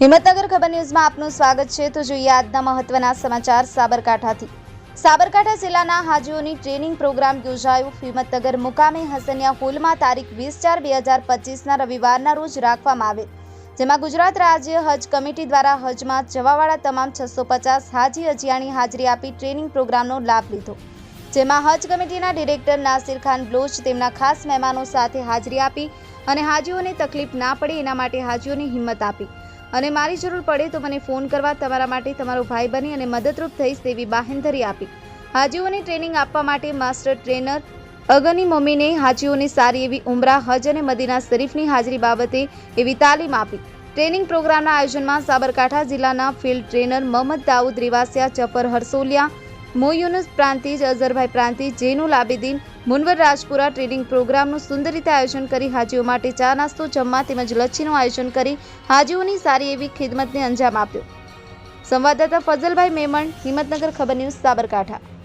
હિંમતનગર ખબર ન્યૂઝમાં આપનું સ્વાગત છે. તો જોઈએ આજના મહત્વના સમાચાર સાબરકાંઠાથી. સાબરકાંઠા જિલ્લાના હાજીઓની ટ્રેનિંગ પ્રોગ્રામ યોજાયો. હિંમતનગર મુકામે હસનિયા હોલમાં તારીખ વીસ ચાર બે હજાર પચીસના રવિવારના રોજ રાખવામાં આવે. જેમાં ગુજરાત રાજ્ય હજ કમિટી દ્વારા હજમાં જવાવાળા તમામ છસો પચાસ હાજી હજિયાની હાજરી આપી ટ્રેનિંગ પ્રોગ્રામનો લાભ લીધો. જેમાં હજ કમિટીના ડિરેક્ટર નાસિર ખાન બ્લોચ તેમના ખાસ મહેમાનો સાથે હાજરી આપી અને હાજીઓને તકલીફ ના પડે એના માટે હાજીઓની હિંમત આપી. અને મારી જરૂર પડે તો મને ફોન કરવા, તમારા માટે તમારો ભાઈ બની અને મદદરૂપ થઈશ તેવી બાહેંધરી આપી. હાજીઓને ટ્રેનિંગ આપવા માટે માસ્ટર ટ્રેનર અગની મમ્મીને હાજીઓને સારી એવી ઉમરા, હજ અને મદીના શરીફની હાજરી બાબતે એવી તાલીમ આપી. ટ્રેનિંગ પ્રોગ્રામના આયોજનમાં સાબરકાંઠા જિલ્લાના field trainer Mahmad Daud Rivasiya, Jafar Harsoliya Moyunus Prantij Azarbhai Prantij Jainul Abidin Munavar Rajpura training પ્રોગ્રામનું સુંદર રીતે આયોજન કરી હાજીઓ માટે ચા નાસ્તો, જમવા તેમજ લચ્છીનું આયોજન કરી હાજીઓની સારી એવી ખિદમતને અંજામ આપ્યો. સંવાદદાતા ફઝલભાઈ મેમણ, હિંમતનગર ખબર ન્યૂઝ, સાબરકાંઠા.